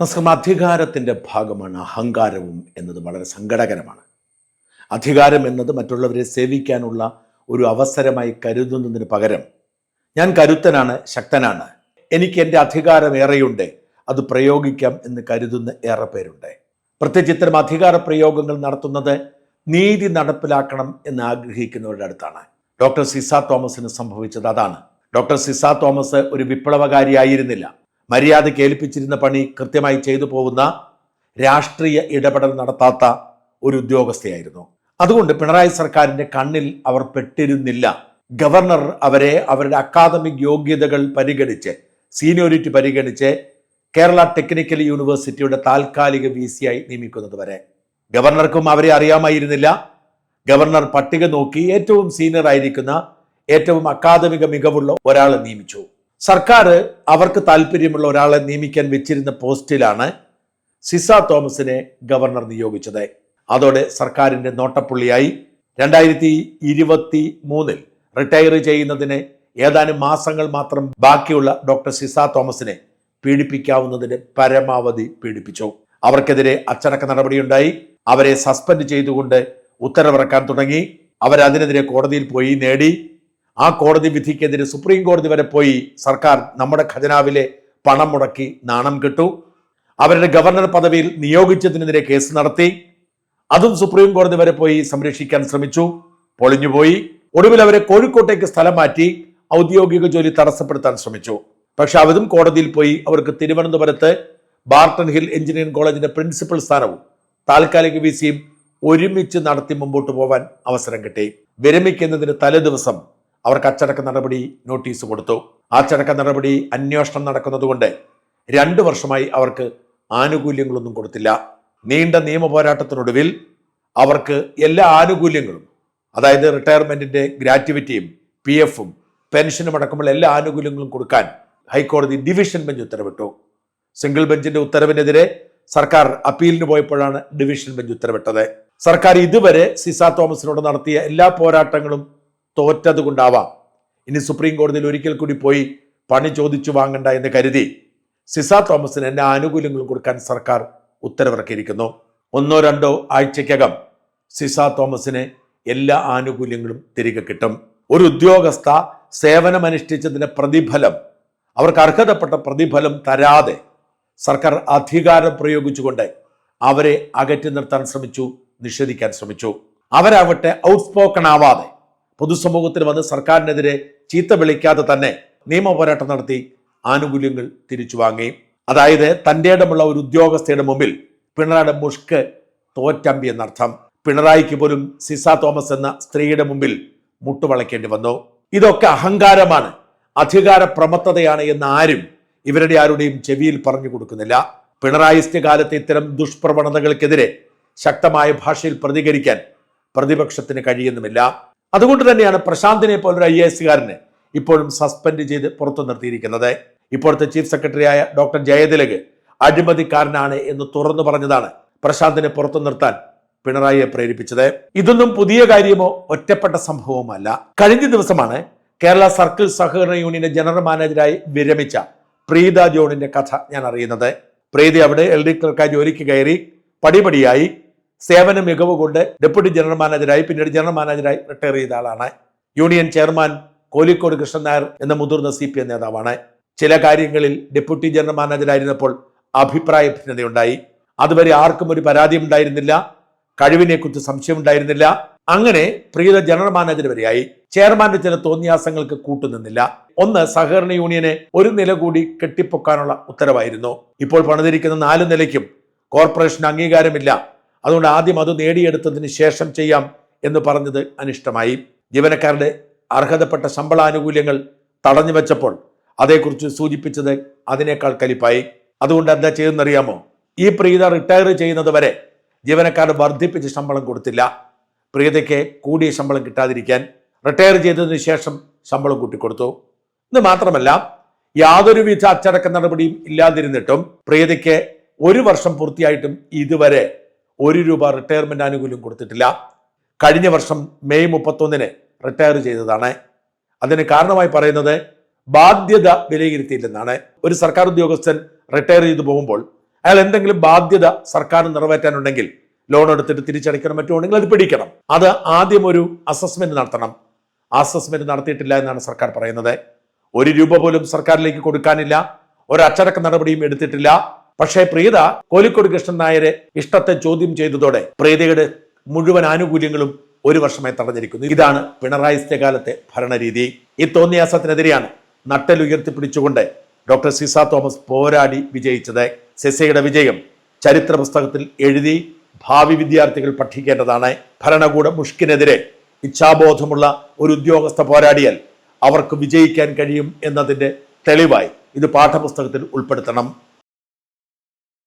നമസ്കാരം അധികാരത്തിന്റെ ഭാഗമാണ് അഹങ്കാരവും എന്നത് വളരെ സങ്കടകരമാണ്. അധികാരം എന്നത് മറ്റുള്ളവരെ സേവിക്കാനുള്ള ഒരു അവസരമായി കരുതുന്നതിന് പകരം ഞാൻ കരുത്തനാണ് ശക്തനാണ്. എനിക്ക് എന്റെ അധികാരം ഏറെയുണ്ട് അത് പ്രയോഗിക്കാം എന്ന് കരുതുന്ന ഏറെ പേരുണ്ട്. പ്രത്യേകിച്ച് ഇത്തരം അധികാര പ്രയോഗങ്ങൾ നടത്തുന്നത് നീതി നടപ്പിലാക്കണം എന്ന് ആഗ്രഹിക്കുന്നവരുടെ അടുത്താണ്. ഡോക്ടർ സിസ തോമസിന് സംഭവിച്ചത് അതാണ്. ഡോക്ടർ സിസ തോമസ് ഒരു വിപ്ലവകാരിയായിരുന്നില്ല. മര്യാദ കേൾപ്പിച്ചിരുന്ന പണി കൃത്യമായി ചെയ്തു പോകുന്ന രാഷ്ട്രീയ ഇടപെടൽ നടത്താത്ത ഒരു ഉദ്യോഗസ്ഥയായിരുന്നു. അതുകൊണ്ട് പിണറായി സർക്കാരിന്റെ കണ്ണിൽ അവർ പെട്ടിരുന്നില്ല. ഗവർണർ അവരെ അവരുടെ അക്കാദമിക് യോഗ്യതകൾ പരിഗണിച്ച് സീനിയോറിറ്റി പരിഗണിച്ച് കേരള ടെക്നിക്കൽ യൂണിവേഴ്സിറ്റിയുടെ താൽക്കാലിക വി സി ആയി നിയമിക്കുന്നത് വരെ. ഗവർണർക്കും അവരെ അറിയാമായിരുന്നില്ല. ഗവർണർ പട്ടിക നോക്കി ഏറ്റവും സീനിയർ ആയിരിക്കുന്ന ഏറ്റവും അക്കാദമിക മികവുള്ള ഒരാളെ നിയമിച്ചു. സർക്കാർ അവർക്ക് താല്പര്യമുള്ള ഒരാളെ നിയമിക്കാൻ വെച്ചിരുന്ന പോസ്റ്റിലാണ് സിസ തോമസിനെ ഗവർണർ നിയോഗിച്ചത്. അതോടെ സർക്കാരിന്റെ നോട്ടപ്പുള്ളിയായി. രണ്ടായിരത്തി ഇരുപത്തി മൂന്നിൽ റിട്ടയർ ചെയ്യുന്നതിന് ഏതാനും മാസങ്ങൾ മാത്രം ബാക്കിയുള്ള ഡോക്ടർ സിസ തോമസിനെ പീഡിപ്പിക്കാവുന്നതിന് പരമാവധി പീഡിപ്പിച്ചു. അവർക്കെതിരെ അച്ചടക്ക നടപടിയുണ്ടായി. അവരെ സസ്പെൻഡ് ചെയ്തുകൊണ്ട് ഉത്തരവിറക്കാൻ തുടങ്ങി. അവരതിനെതിരെ കോടതിയിൽ പോയി നേടി. ആ കോടതി വിധിക്കെതിരെ സുപ്രീം കോടതി വരെ പോയി സർക്കാർ നമ്മുടെ ഖജനാവിലെ പണം മുടക്കി നാണം കിട്ടു. അവരുടെ ഗവർണർ പദവിയിൽ നിയോഗിച്ചതിനെതിരെ കേസ് നടത്തി. അതും സുപ്രീം കോടതി വരെ പോയി സംരക്ഷിക്കാൻ ശ്രമിച്ചു. പൊളിഞ്ഞുപോയി ഒടുവിൽ അവരെ കോഴിക്കോട്ടേക്ക് സ്ഥലം മാറ്റി ഔദ്യോഗിക ജോലി തടസ്സപ്പെടുത്താൻ ശ്രമിച്ചു. പക്ഷെ അവരും കോടതിയിൽ പോയി അവർക്ക് തിരുവനന്തപുരത്ത് ബാർട്ടൺ ഹിൽ എഞ്ചിനീയറിംഗ് കോളേജിന്റെ പ്രിൻസിപ്പൽ സ്ഥാനവും താൽക്കാലിക വി സിയും ഒരുമിച്ച് നടത്തി മുമ്പോട്ട് പോവാൻ അവസരം കിട്ടി. വിരമിക്കുന്നതിന് തലേദിവസം അവർക്ക് അച്ചടക്ക നടപടി നോട്ടീസ് കൊടുത്തു. അച്ചടക്ക നടപടി അന്വേഷണം നടക്കുന്നതുകൊണ്ട് രണ്ടു വർഷമായി അവർക്ക് ആനുകൂല്യങ്ങളൊന്നും കൊടുത്തില്ല. നീണ്ട നിയമ പോരാട്ടത്തിനൊടുവിൽ അവർക്ക് എല്ലാ ആനുകൂല്യങ്ങളും അതായത് റിട്ടയർമെന്റിന്റെ ഗ്രാറ്റുവിറ്റിയും പി എഫും പെൻഷനും അടക്കമുള്ള എല്ലാ ആനുകൂല്യങ്ങളും കൊടുക്കാൻ ഹൈക്കോടതി ഡിവിഷൻ ബെഞ്ച് ഉത്തരവിട്ടു. സിംഗിൾ ബെഞ്ചിന്റെ ഉത്തരവിനെതിരെ സർക്കാർ അപ്പീലിന് പോയപ്പോഴാണ് ഡിവിഷൻ ബെഞ്ച് ഉത്തരവിട്ടത്. സർക്കാർ ഇതുവരെ സിസ തോമസിനോട് നടത്തിയ എല്ലാ പോരാട്ടങ്ങളും തോറ്റത് കൊണ്ടാവാം ഇനി സുപ്രീം കോടതിയിൽ ഒരിക്കൽ കൂടി പോയി പണി ചോദിച്ചു വാങ്ങണ്ട എന്ന് കരുതി സിസ തോമസിന് എല്ലാ ആനുകൂല്യങ്ങളും കൊടുക്കാൻ സർക്കാർ ഉത്തരവിറക്കിയിരിക്കുന്നു. ഒന്നോ രണ്ടോ ആഴ്ചയ്ക്കകം സിസ തോമസിന് എല്ലാ ആനുകൂല്യങ്ങളും തിരികെ കിട്ടും. ഒരു ഉദ്യോഗസ്ഥ സേവനമനുഷ്ഠിച്ചതിന്റെ പ്രതിഫലം അവർക്ക് അർഹതപ്പെട്ട പ്രതിഫലം തരാതെ സർക്കാർ അധികാരം പ്രയോഗിച്ചുകൊണ്ട് അവരെ അകറ്റി നിർത്താൻ ശ്രമിച്ചു നിഷേധിക്കാൻ ശ്രമിച്ചു. അവരാവട്ടെ ഔട്ട്സ്പോക്കൺ ആവാതെ പൊതുസമൂഹത്തിൽ വന്ന് സർക്കാരിനെതിരെ ചീത്ത വിളിക്കാതെ തന്നെ നിയമ പോരാട്ടം നടത്തി ആനുകൂല്യങ്ങൾ തിരിച്ചു വാങ്ങി. അതായത് തന്റെ ഇടമുള്ള ഒരു ഉദ്യോഗസ്ഥയുടെ മുമ്പിൽ പിണറായിയുടെ മുഷ്ക് തോറ്റമ്പി എന്നർത്ഥം. പിണറായിക്ക് പോലും സിസ തോമസ് എന്ന സ്ത്രീയുടെ മുമ്പിൽ മുട്ടുവളയ്ക്കേണ്ടി വന്നു. ഇതൊക്കെ അഹങ്കാരമാണ്. അധികാര പ്രമത്തതയാണ് എന്ന് ആരും ഇവരുടെ ആരുടെയും ചെവിയിൽ പറഞ്ഞു കൊടുക്കുന്നില്ല. പിണറായിസ്റ്റ് കാലത്ത് ഇത്തരം ദുഷ്പ്രവണതകൾക്കെതിരെ ശക്തമായ ഭാഷയിൽ പ്രതികരിക്കാൻ പ്രതിപക്ഷത്തിന് കഴിയുന്നുമില്ല. അതുകൊണ്ട് തന്നെയാണ് പ്രശാന്തിനെ പോലൊരു ഐ എസ് കാരനെ ഇപ്പോഴും സസ്പെൻഡ് ചെയ്ത് പുറത്തു നിർത്തിയിരിക്കുന്നത്. ഇപ്പോഴത്തെ ചീഫ് സെക്രട്ടറിയായ ഡോക്ടർ ജയതിലക് അഴിമതിക്കാരനാണ് എന്ന് തുറന്നു പറഞ്ഞതാണ് പ്രശാന്തിനെ പുറത്തു നിർത്താൻ പിണറായിയെ പ്രേരിപ്പിച്ചത്. ഇതൊന്നും പുതിയ കാര്യമോ ഒറ്റപ്പെട്ട സംഭവമല്ല. കഴിഞ്ഞ ദിവസമാണ് കേരള സർക്കിൾ സഹകരണ യൂണിയന്റെ ജനറൽ മാനേജരായി വിരമിച്ച പ്രീത ജോണിന്റെ കഥ ഞാൻ അറിയുന്നത്. പ്രീതി അവിടെ എൽ ഡി ക്ലർക്കായി ജോലിക്ക് കയറി പടിപടിയായി സേവന മികവ് കൊണ്ട് ഡെപ്യൂട്ടി ജനറൽ മാനേജരായി പിന്നീട് ജനറൽ മാനേജരായി റിട്ടയർ ചെയ്ത ആളാണ്. യൂണിയൻ ചെയർമാൻ കോലിക്കോട് കൃഷ്ണൻ നായർ എന്ന മുതിർന്ന സി പി എം നേതാവാണ്. ചില കാര്യങ്ങളിൽ ഡെപ്യൂട്ടി ജനറൽ മാനേജരായിരുന്നപ്പോൾ അഭിപ്രായ ഭിന്നതയുണ്ടായി. അതുവരെ ആർക്കും ഒരു പരാതിയും ഉണ്ടായിരുന്നില്ല കഴിവിനെ കുറിച്ച് സംശയമുണ്ടായിരുന്നില്ല. അങ്ങനെ പ്രിയത ജനറൽ മാനേജർ വരെയായി. ചെയർമാന്റെ ചില തോന്നിയാസങ്ങൾക്ക് കൂട്ടുനിന്നില്ല. ഒന്ന് സഹകരണ യൂണിയനെ ഒരു നില കൂടി കെട്ടിപ്പൊക്കാനുള്ള ഉത്തരവായിരുന്നു. ഇപ്പോൾ പണിതിരിക്കുന്ന നാല് നിലയ്ക്കും കോർപ്പറേഷൻ അംഗീകാരമില്ല. അതുകൊണ്ട് ആദ്യം അത് നേടിയെടുത്തതിന് ശേഷം ചെയ്യാം എന്ന് പറഞ്ഞത് അനിഷ്ടമായി. ജീവനക്കാരുടെ അർഹതപ്പെട്ട ശമ്പളാനുകൂല്യങ്ങൾ തടഞ്ഞു വെച്ചപ്പോൾ അതേക്കുറിച്ച് സൂചിപ്പിച്ചത് അതിനേക്കാൾ കലിപ്പായി. അതുകൊണ്ട് എന്താ ചെയ്തെന്നറിയാമോ ഈ പ്രീത റിട്ടയർ ചെയ്യുന്നത് വരെ ജീവനക്കാർ വർദ്ധിപ്പിച്ച് ശമ്പളം കൊടുത്തില്ല. പ്രീതയ്ക്ക് കൂടിയ ശമ്പളം കിട്ടാതിരിക്കാൻ റിട്ടയർ ചെയ്തതിന് ശേഷം ശമ്പളം കൂട്ടിക്കൊടുത്തു. ഇത് മാത്രമല്ല യാതൊരുവിധ അച്ചടക്ക നടപടിയും ഇല്ലാതിരുന്നിട്ടും പ്രീതയ്ക്ക് ഒരു വർഷം പൂർത്തിയായിട്ടും ഇതുവരെ ഒരു രൂപ റിട്ടയർമെന്റ് ആനുകൂല്യം കൊടുത്തിട്ടില്ല. കഴിഞ്ഞ വർഷം മെയ് മുപ്പത്തൊന്നിന് റിട്ടയർ ചെയ്തതാണ്. അതിന് കാരണമായി പറയുന്നത് ബാധ്യത വിലയിരുത്തിയില്ലെന്നാണ്. ഒരു സർക്കാർ ഉദ്യോഗസ്ഥൻ റിട്ടയർ ചെയ്തു പോകുമ്പോൾ അയാൾ എന്തെങ്കിലും ബാധ്യത സർക്കാർ നിറവേറ്റാനുണ്ടെങ്കിൽ ലോൺ എടുത്തിട്ട് തിരിച്ചടയ്ക്കണം മറ്റോ അത് പിടിക്കണം. അത് ആദ്യം ഒരു അസസ്മെന്റ് നടത്തണം. അസസ്മെന്റ് നടത്തിയിട്ടില്ല എന്നാണ് സർക്കാർ പറയുന്നത്. ഒരു രൂപ പോലും സർക്കാരിലേക്ക് കൊടുക്കാനില്ല. ഒരു അച്ചടക്ക നടപടിയും എടുത്തിട്ടില്ല. പക്ഷേ പ്രീത കോലിക്കോട് കൃഷ്ണൻ നായരെ ഇഷ്ടത്തെ ചോദ്യം ചെയ്തതോടെ പ്രീതയുടെ മുഴുവൻ ആനുകൂല്യങ്ങളും ഒരു വർഷമായി തടഞ്ഞിരിക്കുന്നു. ഇതാണ് പിണറായി കാലത്തെ ഭരണരീതി. ഈ തോന്നിയാസത്തിനെതിരെയാണ് നട്ടലുയർത്തിപ്പിടിച്ചുകൊണ്ട് ഡോക്ടർ സിസ തോമസ് പോരാടി വിജയിച്ചത്. സെസയുടെ വിജയം ചരിത്ര പുസ്തകത്തിൽ എഴുതി ഭാവി വിദ്യാർത്ഥികൾ പഠിക്കേണ്ടതാണ്. ഭരണകൂട മുഷ്കിനെതിരെ ഇച്ഛാബോധമുള്ള ഒരു ഉദ്യോഗസ്ഥ പോരാടിയാൽ അവർക്ക് വിജയിക്കാൻ കഴിയും എന്നതിന്റെ തെളിവായി ഇത് പാഠപുസ്തകത്തിൽ ഉൾപ്പെടുത്തണം.